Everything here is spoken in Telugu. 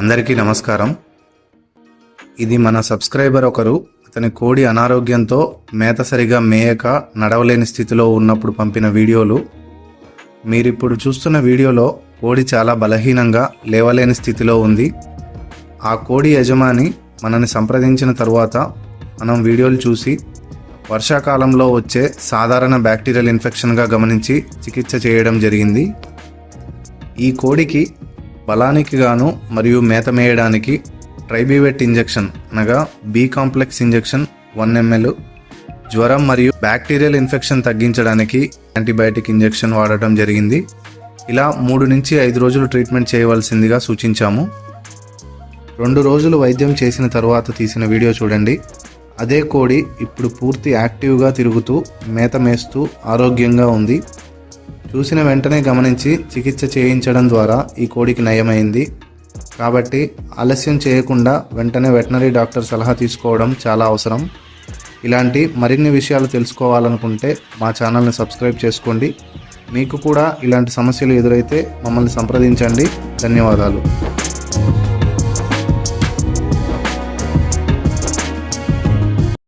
అందరికీ నమస్కారం. ఇది మన సబ్స్క్రైబర్ ఒకరు అతని కోడి అనారోగ్యంతో మేత సరిగా మేయక నడవలేని స్థితిలో ఉన్నప్పుడు పంపిన వీడియోలు. మీరిప్పుడు చూస్తున్న వీడియోలో కోడి చాలా బలహీనంగా లేవలేని స్థితిలో ఉంది. ఆ కోడి యజమాని మనని సంప్రదించిన తరువాత మనం వీడియోలు చూసి వర్షాకాలంలో వచ్చే సాధారణ బ్యాక్టీరియల్ ఇన్ఫెక్షన్గా గమనించి చికిత్స చేయడం జరిగింది. ఈ కోడికి బలానికి గాను మరియు మేత మేయడానికి ట్రైబీవెట్ ఇంజెక్షన్ అనగా B complex injection one ML జ్వరం మరియు బ్యాక్టీరియల్ ఇన్ఫెక్షన్ తగ్గించడానికి యాంటీబయాటిక్ ఇంజెక్షన్ వాడటం జరిగింది. ఇలా మూడు నుంచి ఐదు రోజులు ట్రీట్మెంట్ చేయవలసిందిగా సూచించాము. రెండు రోజులు వైద్యం చేసిన తరువాత తీసిన వీడియో చూడండి. అదే కోడి ఇప్పుడు పూర్తి యాక్టివ్గా తిరుగుతూ మేత మేస్తూ ఆరోగ్యంగా ఉంది. చూసిన వెంటనే గమనించి చికిత్స చేయించడం ద్వారా ఈ కోడికి నయమైంది. కాబట్టి ఆలస్యం చేయకుండా వెంటనే వెటనరీ డాక్టర్ సలహా తీసుకోవడం చాలా అవసరం. ఇలాంటి మరిన్ని విషయాలు తెలుసుకోవాలనుకుంటే మా ఛానల్ని సబ్స్క్రైబ్ చేసుకోండి. మీకు కూడా ఇలాంటి సమస్యలు ఎదురైతే మమ్మల్ని సంప్రదించండి. ధన్యవాదాలు.